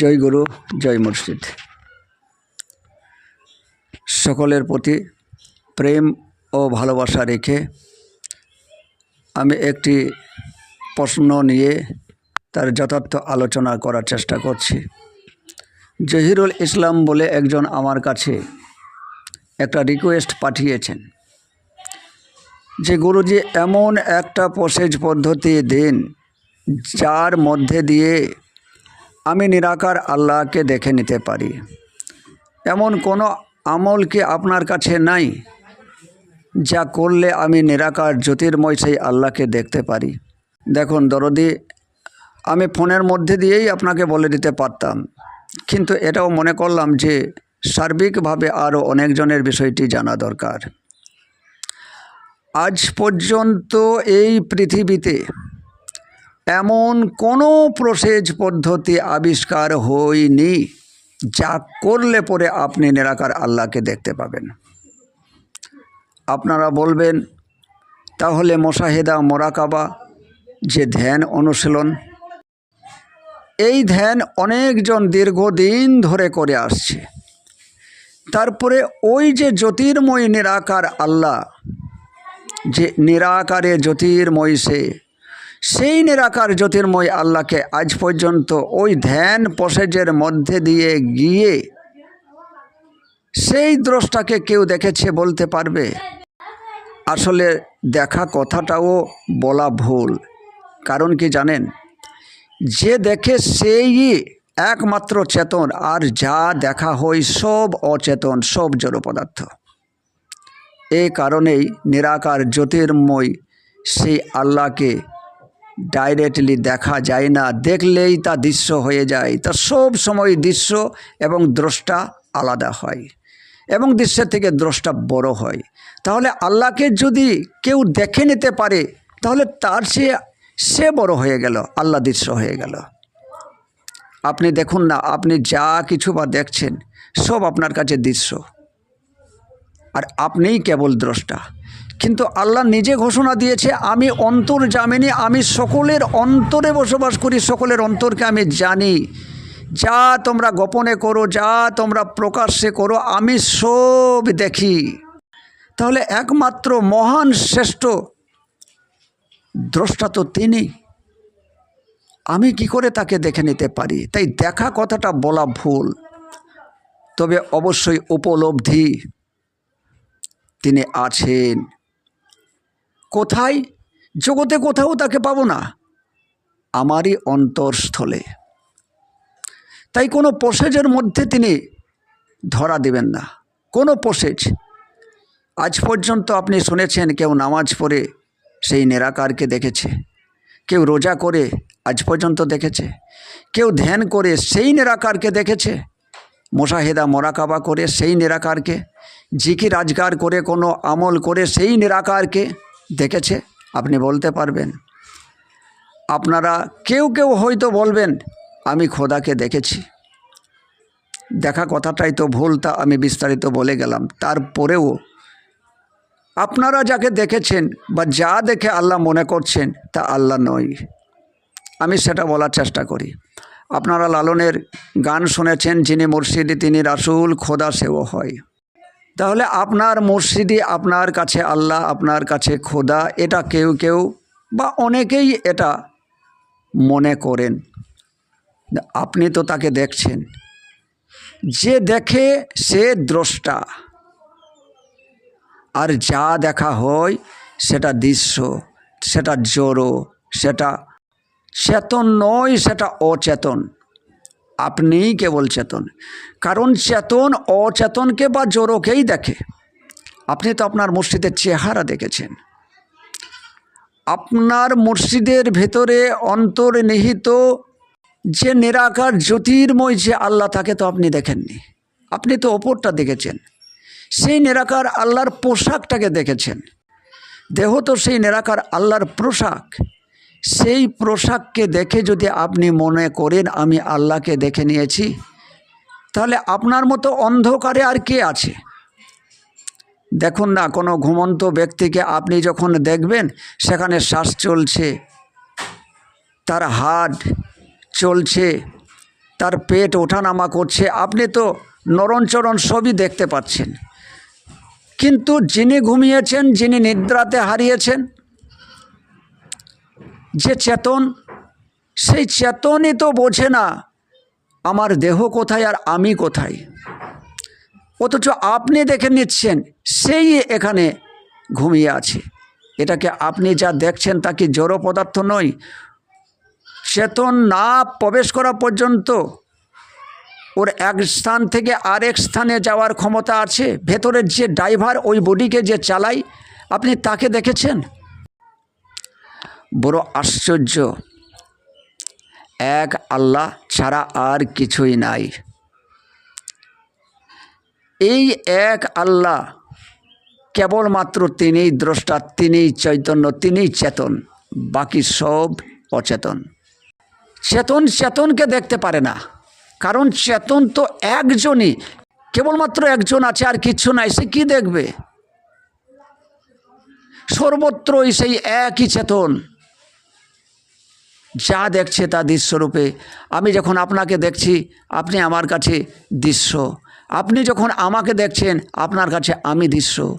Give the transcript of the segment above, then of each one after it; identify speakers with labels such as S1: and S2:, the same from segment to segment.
S1: জয় গুরু, জয় মুর্শিদ সকলের প্রতি প্রেম ও ভালোবাসা রেখে আমি একটি প্রশ্ন নিয়ে তার যথার্থ আলোচনা করার চেষ্টা করছি। জহিরুল ইসলাম বলে একজন আমার কাছে একটা রিকোয়েস্ট পাঠিয়েছেন। যে গুরুজি, এমন একটা প্রসেজ পদ্ধতি দিন, যার মধ্যে দিয়ে আমি নিরাকার আল্লাহকে দেখে নিতে পারি। এমন কোনো আমল কি আপনার কাছে নাই, যা করলে আমি নিরাকার জ্যোতির্ময় সেই আল্লাহকে দেখতে পারি? দেখুন, দরদি, আমি ফোনের মধ্যে দিয়েই আপনাকে বলে দিতে পারতাম, কিন্তু এটাও মনে করলাম যে সার্বিকভাবে আরও অনেকজনের বিষয়টি জানা দরকার। আজ পর্যন্ত এই পৃথিবীতে এমন কোনো প্রসেজ পদ্ধতি আবিষ্কার হয়নি যা করলে পরে আপনি নিরাকার আল্লাহকে দেখতে পাবেন। আপনারা বলবেন, তাহলে মোশাহেদা মোরাকাবা যে ধ্যান অনুশীলন, এই ধ্যান অনেকজন দীর্ঘদিন ধরে করে আসছে। তারপরে ওই যে জ্যোতির্ময় নিরাকার আল্লাহ যে নিরাকারে জ্যোতির্ময় সে, সেই নিরাকার জ্যোতির্ময় আল্লাহকে আজ পর্যন্ত ওই ধ্যান প্রসেজের মধ্যে দিয়ে গিয়ে সেই দ্রষ্টাকে কেউ দেখেছে বলতে পারবে? আসলে দেখা কথাটাও বলা ভুল। কারণ কি জানেন? যে দেখে সেই একমাত্র চেতন, আর যা দেখা হয় সব অচেতন, সব জড় পদার্থ এই কারণেই নিরাকার জ্যোতির্ময় সেই আল্লাহকে ডাইরেক্টলি দেখা যায় না। দেখলেই তা দৃশ্য হয়ে যায়। তা সব সময় দৃশ্য এবং দ্রষ্টা আলাদা হয় এবং দৃশ্যের থেকে দ্রষ্টা বড় হয়। তাহলে আল্লাহকে যদি কেউ দেখে নিতে পারে, তাহলে তার সে সে বড় হয়ে গেল, আল্লাহ দৃশ্য হয়ে গেল। আপনি দেখুন না, আপনি যা কিছু বা দেখছেন, সব আপনার কাছে দৃশ্য। আর আপনিই কেবল দ্রষ্টা। কিন্তু আল্লাহ নিজে ঘোষণা দিয়েছে, আমি অন্তর জামিনি আমি সকলের অন্তরে বসবাস করি, সকলের অন্তরকে আমি জানি। যা তোমরা গোপনে করো, যা তোমরা প্রকাশ্যে করো, আমি সব দেখি। তাহলে একমাত্র মহান শ্রেষ্ঠ দ্রষ্টা তো তিনি। আমি কি করে তাকে দেখে নিতে পারি? তাই দেখা কথাটা বলা ভুল। তবে অবশ্যই উপলব্ধি। তিনি আছেন। কোথায়? জগতে কোথাও তাকে পাবো না। আমারই অন্তরস্থলে। তাই কোনো প্রসেজের মধ্যে তিনি ধরা দেবেন না। কোনো প্রসেজ। আজ পর্যন্ত আপনি শুনেছেন কেউ নামাজ পড়ে সেই নিরাকারকে দেখেছে। কেউ রোজা করে আজ পর্যন্ত দেখেছে। কেউ ধ্যান করে সেই নিরাকারকে দেখেছে। মোশাহেদা মোরাকাবা করে সেই নিরাকারকে। জিকির আজগার করে কোনো আমল করে সেই নিরাকারকে দেখেছে? আপনি বলতে পারবেন। আপনারা কেউ কেউ হয়তো বলবেন, আমি খোদাকে দেখেছি। দেখা কথাটাই তো ভুল, তা আমি বিস্তারিত বলে গেলাম। তারপরেও আপনারা যাকে দেখেছেন বা যা দেখে আল্লাহ মনে করছেন, তা আল্লাহ নয়। আমি সেটা বলার চেষ্টা করি। আপনারা লালনের গান শুনেছেন, যিনি মুর্শিদি, তিনি রাসুল, খোদা সেও হয়। তাহলে আপনার মুর্শিদি আপনার কাছে আল্লাহ, আপনার কাছে খোদা, এটা কেউ কেউ বা অনেকেই এটা মনে করেন। আপনি তো তাকে দেখছেন। যে দেখে সে দ্রষ্টা। আর যা দেখা হয় সেটা দৃশ্য, সেটা জড়ো, সেটা চেতন নয়, সেটা অচেতন। আপনিই কেবল চেতন। কারণ চেতন অচেতনকে বা জড়োকেই দেখে। আপনি তো আপনার মসজিদের চেহারা দেখেছেন। আপনার মসজিদের ভেতরে অন্তর্নিহিত যে নিরাকার জ্যোতির্ময় যে আল্লাহ তাকে তো আপনি দেখেননি। আপনি তো ওপরটা দেখেছেন। সেই নিরাকার আল্লাহর পোশাকটাকে দেখেছেন। দেহ তো সেই নিরাকার আল্লাহর পোশাক। সেই পোশাককে দেখে যদি আপনি মনে করেন, আমি আল্লাহকে দেখে নিয়েছি, তাহলে আপনার মতো অন্ধকারে আর কে আছে? দেখুন না, কোনো ঘুমন্ত ব্যক্তিকে আপনি যখন দেখবেন, সেখানে শ্বাস চলছে, তার হার্ট চলছে, তার পেট ওঠানামা করছে, আপনি তো নরণচরণ সবই দেখতে পাচ্ছেন। কিন্তু যিনি ঘুমিয়েছেন, যিনি নিদ্রাতে হারিয়েছেন যে চেতন, সেই চেতনই তো বোঝে না আমার দেহ কোথায় আর আমি কোথায়। অথচ আপনি দেখে নিচ্ছেন, সেই এখানে ঘুমিয়ে আছে। এটাকে আপনি যা দেখছেন তা কি জড় পদার্থ নয়? চেতন না প্রবেশ করা পর্যন্ত ওর এক স্থান থেকে আরেক স্থানে যাওয়ার ক্ষমতা আছে। ভেতরের যে ড্রাইভার ওই বডিকে যে চালায়, আপনি তাকে দেখেছেন? বড় আশ্চর্য। এক আল্লাহ ছাড়া আর কিছুই নাই। এই এক আল্লাহ কেবলমাত্র তিনিই দ্রষ্টা, তিনিই চৈতন্য, তিনিই চেতন, বাকি সব অচেতন। চেতন চেতনকে দেখতে পারে না, কারণ চেতন তো একজনই, কেবলমাত্র একজন আছে আর কিচ্ছু নাই, সে কি দেখবে? সর্বত্রই সেই একই চেতন। যা দেখছে তা দৃশ্যরূপে। আমি যখন আপনাকে দেখছি, আপনি আমার কাছে দৃশ্য। আপনি যখন আমাকে দেখছেন, আপনার কাছে আমি দৃশ্য।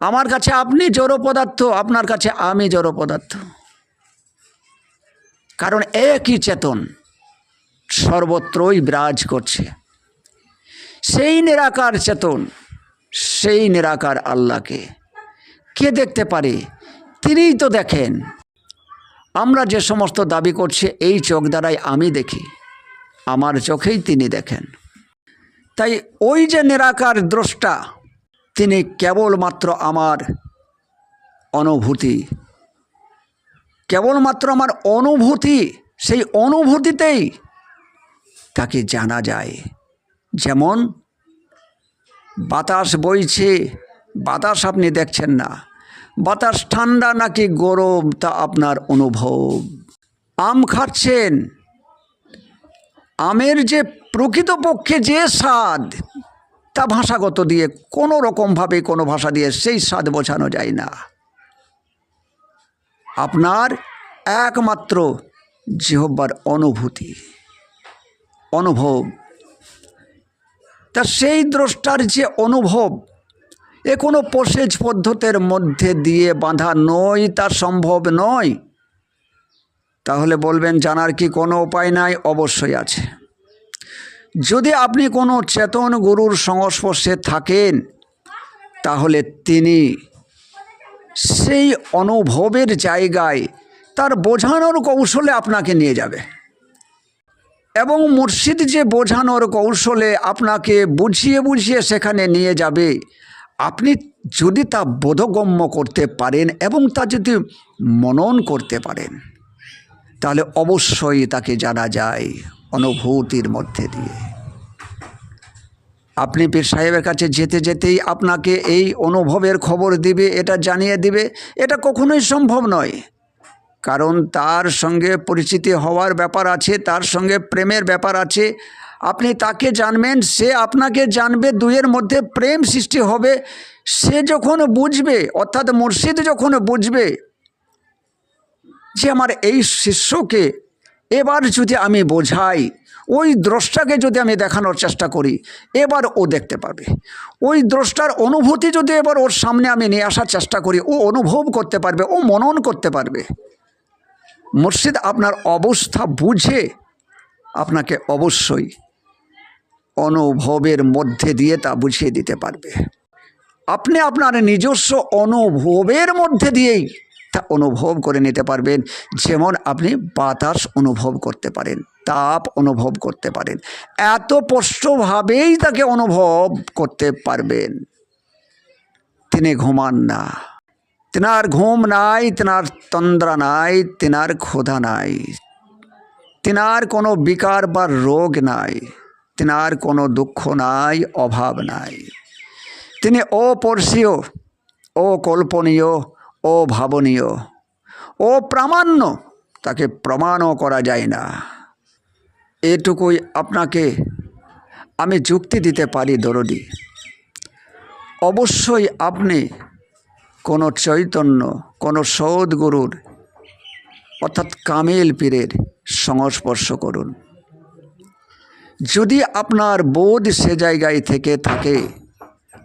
S1: আমার কাছে আপনি জড় পদার্থ, আপনার কাছে আমি জড় পদার্থ। কারণ একই চেতন সর্বত্রই বিরাজ করছে। সেই নিরাকার চেতন, সেই নিরাকার আল্লাহকে। কে দেখতে পারে? তিনিই তো দেখেন। আমরা যে সমস্ত দাবি করছি, এই চোখ দ্বারাই আমি দেখি। আমার চোখেই তিনি দেখেন। তাই ওই যে নিরাকার দ্রষ্টা, তিনি কেবলমাত্র আমার অনুভূতি। কেবলমাত্র আমার অনুভূতি, সেই অনুভূতিতেই তাকে জানা যায়। যেমন, বাতাস বইছে, বাতাস আপনি দেখছেন না। বাতাস ঠান্ডা নাকি গরম তা আপনার অনুভব? আম খাচ্ছেন। আমের যে প্রকৃতপক্ষে যে স্বাদ, তা ভাষাগত দিয়ে, কোনো রকমভাবে কোনো ভাষা দিয়ে সেই স্বাদ বোঝানো যায় না। আপনার একমাত্র জিহব্বার অনুভূতি, অনুভব। তা সেই দ্রষ্টার যে অনুভব এ কোনো প্রসেজ পদ্ধতির মধ্যে দিয়ে বাঁধা নয়, তা সম্ভব নয়। তাহলে বলবেন, জানার কি কোনো উপায় নাই? অবশ্যই আছে। যদি আপনি কোনো চেতন গুরুর সংস্পর্শে থাকেন, তাহলে তিনি সেই অনুভবের জায়গায় তার বোঝানোর কৌশলে আপনাকে নিয়ে যাবে। এবং মুর্শিদ যে বোঝানোর কৌশলে আপনাকে বুঝিয়ে বুঝিয়ে সেখানে নিয়ে যাবে আপনি যদি তা বোধগম্য করতে পারেন এবং তা যদি মনন করতে পারেন, তাহলে অবশ্যই তাকে জানা যায় অনুভূতির মধ্যে দিয়ে। আপনি পীর সাহেবের কাছে যেতে যেতেই আপনাকে এই অনুভবের খবর দিবে, এটা জানিয়ে দিবে, এটা কখনোই সম্ভব নয়। কারণ তার সঙ্গে পরিচিতি হওয়ার ব্যাপার আছে, তার সঙ্গে প্রেমের ব্যাপার আছে আপনি তাকে জানবেন, সে আপনাকে জানবে দুয়ের মধ্যে প্রেম সৃষ্টি হবে। সে যখন বুঝবে, অর্থাৎ মুর্শিদ যখন বুঝবে যে আমার এই শিষ্যকে এবার যদি আমি বোঝাই, ওই দ্রষ্টাকে যদি আমি দেখানোর চেষ্টা করি, এবার ও দেখতে পাবে ওই দ্রষ্টার অনুভূতি যদি এবার ওর সামনে আমি নিয়ে আসার চেষ্টা করি, ও অনুভব করতে পারবে, ও মনন করতে পারবে। মুর্শিদ আপনার অবস্থা বুঝে আপনাকে অবশ্যই অনুভবের মধ্যে দিয়ে তা বুঝিয়ে দিতে পারবে। আপনি আপনার নিজস্ব অনুভবের মধ্যে দিয়েই তা অনুভব করে নিতে পারবেন। যেমন আপনি বাতাস অনুভব করতে পারেন, তাপ অনুভব করতে পারেন। এত স্পষ্টভাবেই তাকে অনুভব করতে পারবেন। তিনি ঘুমান না। তেনার ঘুম নাই, তেনার তন্দ্রা নাই, তেনার ক্ষুধা নাই। তেনার কোনো বিকার বা রোগ নাই। তেনার কোনো দুঃখ নাই, অভাব নাই। তিনি অপর্ষীয় ও কল্পনীয় ও ভাবনীয় ও প্রামাণ্য তাকে প্রমাণও করা যায় না। এটুকুই আপনাকে আমি যুক্তি দিতে পারি, দরদি। অবশ্যই আপনি কোনো চৈতন্য, কোনো সদ্গুরুর অর্থাৎ কামিল পীরের সংস্পর্শ করুন। যদি আপনার বোধ সে জায়গায় থেকে থাকে,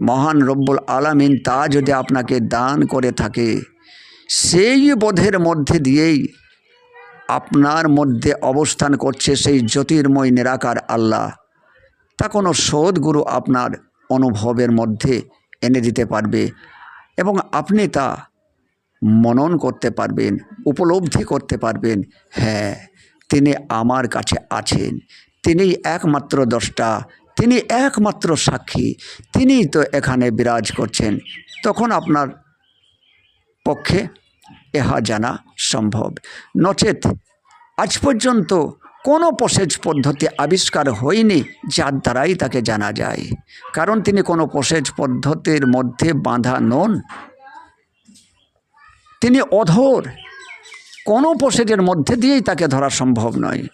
S1: মহান রব্বুল আলামিন তা যদি আপনাকে দান করে থাকে, সেই বোধের মধ্যে দিয়েই আপনার মধ্যে অবস্থান করছে সেই জ্যোতির্ময় নিরাকার আল্লাহ। তা কোনো সদ্গুরু আপনার অনুভবের মধ্যে এনে দিতে পারবে এবং আপনি তা মনন করতে পারবেন, উপলব্ধি করতে পারবেন হ্যাঁ তিনি আমার কাছে আছেন তিনি একমাত্র দ্রষ্টা তিনি একমাত্র সাক্ষী, তিনিই তো এখানে বিরাজ করছেন। তখন আপনার পক্ষে এহা জানা সম্ভব। নচেত আজ পর্যন্ত কোনো প্রসেজ পদ্ধতি আবিষ্কার হয়নি যার দ্বারাই তাকে জানা যায়। কারণ তিনি কোনো প্রসেজ পদ্ধতির মধ্যে বাঁধা নন। তিনি অধর। কোনো প্রসেজের মধ্যে দিয়েই তাকে ধরা সম্ভব নয়।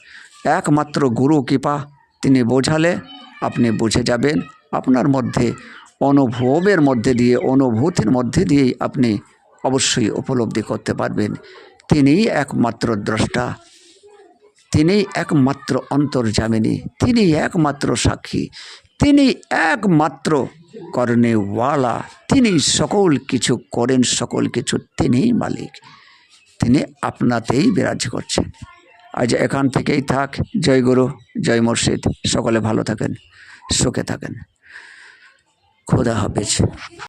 S1: একমাত্র গুরু কৃপা। তিনি বোঝালে আপনি বুঝে যাবেন। আপনার মধ্যে, অনুভবের মধ্যে দিয়ে, অনুভূতির মধ্যে দিয়েই আপনি অবশ্যই উপলব্ধি করতে পারবেন। তিনিই একমাত্র দ্রষ্টা। তিনি একমাত্র অন্তর্জামিনী। তিনি একমাত্র সাক্ষী। তিনি একমাত্র কর্ণেওয়ালা। তিনি সকল কিছু করেন, সকল কিছু তিনিই মালিক। তিনি আপনাতেই বিরাজ করছেন। আজ এখান থেকেই থাক। জয় গুরু, জয় মুর্শিদ। সকলে ভালো থাকেন, সুখে থাকেন। খোদা হাফেজ।